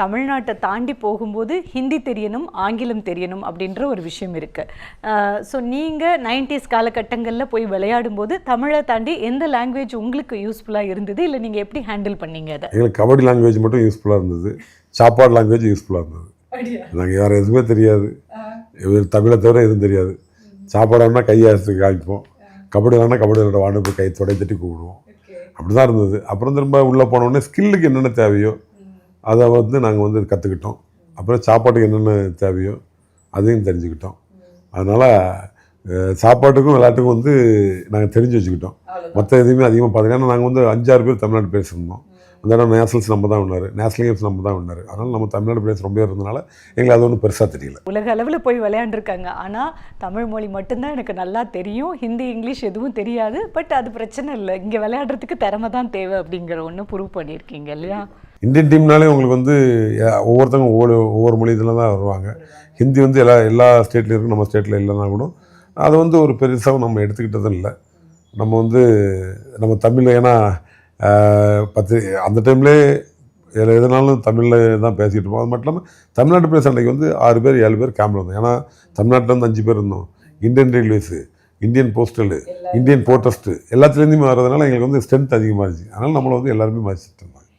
தமிழ்நாட்டை தாண்டி போகும்போது ஹிந்தி தெரியணும் ஆங்கிலம் தெரியணும் அப்படின்ற ஒரு விஷயம் இருக்குது ஸோ நீங்கள் நைன்டிஸ் காலகட்டங்களில் போய் விளையாடும்போது தமிழை தாண்டி எந்த லாங்குவேஜ் உங்களுக்கு யூஸ்ஃபுல்லாக இருந்தது? இல்லை நீங்கள் எப்படி ஹேண்டில் பண்ணீங்க அதை? எங்களுக்கு கபடி லாங்குவேஜ் மட்டும் யூஸ்ஃபுல்லாக இருந்தது. சாப்பாடு லாங்குவேஜ் யூஸ்ஃபுல்லாக இருந்தது. நாங்கள் வேறு எதுவுமே தெரியாது. தமிழை தவிர எதுவும் தெரியாது. சாப்பாடுனா கையை அரைச்சி காமிப்போம். கபடி விளாட்னா கபடி விளையாட வாண்டு கை தொடை தட்டி கூப்பிடுவோம். அப்படி தான் இருந்தது. அப்புறம் திரும்ப உள்ளே போனோடனே ஸ்கில்லுக்கு என்னென்ன தேவையோ அதை வந்து நாங்கள் வந்து கற்றுக்கிட்டோம் அப்புறம் சாப்பாட்டுக்கு என்னென்ன தேவையோ அதையும் தெரிஞ்சுக்கிட்டோம். அதனால் சாப்பாட்டுக்கும் விளையாட்டுக்கும் வந்து நாங்கள் தெரிஞ்சு வச்சுக்கிட்டோம். மற்ற எதுவுமே அதிகமாக பார்த்தீங்கன்னா நாங்கள் வந்து அஞ்சாறு பேர் தமிழ்நாடு பேசியிருந்தோம் அந்த இடம் நேஷனல்ஸ் நம்ம தான் வின்னார். நேஷனல் கேம்ஸ் நம்ம தான் வின்னார். அதனால் நம்ம தமிழ்நாடு பிளேஸ் ரொம்ப இருந்தனால எங்களுக்கு அது ஒன்றும் பெருசாக தெரியல. உலக அளவில் போய் விளையாண்டுருக்காங்க. ஆனால் தமிழ் மொழி மட்டும்தான் எனக்கு நல்லா தெரியும். ஹிந்தி இங்கிலீஷ் எதுவும் தெரியாது. பட் அது பிரச்சனை இல்லை. இங்கே விளையாடுறதுக்கு திறமை தான் தேவை அப்படிங்கிற ஒன்று ப்ரூவ் பண்ணியிருக்கீங்க இல்லையா? இந்தியன் டீம்னாலே உங்களுக்கு வந்து ஒவ்வொருத்தவங்க ஒவ்வொரு ஒவ்வொரு மொழி இதில் தான் வருவாங்க. ஹிந்தி வந்து எல்லா எல்லா ஸ்டேட்லேயும் இருக்குது நம்ம ஸ்டேட்டில் இல்லைன்னா கூட அதை வந்து ஒரு பெருசாக நம்ம எடுத்துக்கிட்டதும் இல்லை. நம்ம வந்து நம்ம தமிழ் ஏன்னா பத்து அந்த டைம்லேயே எது எதுனாலும் தமிழில் தான் பேசிகிட்டு இருப்போம். அது மட்டும் இல்லாமல் தமிழ்நாட்டு பிளேஸ் அன்றைக்கி வந்து ஆறு பேர் ஏழு பேர் கேம்பில் இருந்தோம் ஏன்னா தமிழ்நாட்டில் வந்து அஞ்சு பேர் இருந்தோம். Indian railways Indian postal Indian போர்ட்டஸ்ட்டு எல்லாத்துலேருந்துமே வர்றதுனால எங்களுக்கு வந்து ஸ்ட்ரென்த் அதிகமாக இருந்துச்சு அதனால் நம்மளை வந்து எல்லாருமே மதிச்சிட்டு இருந்தாங்க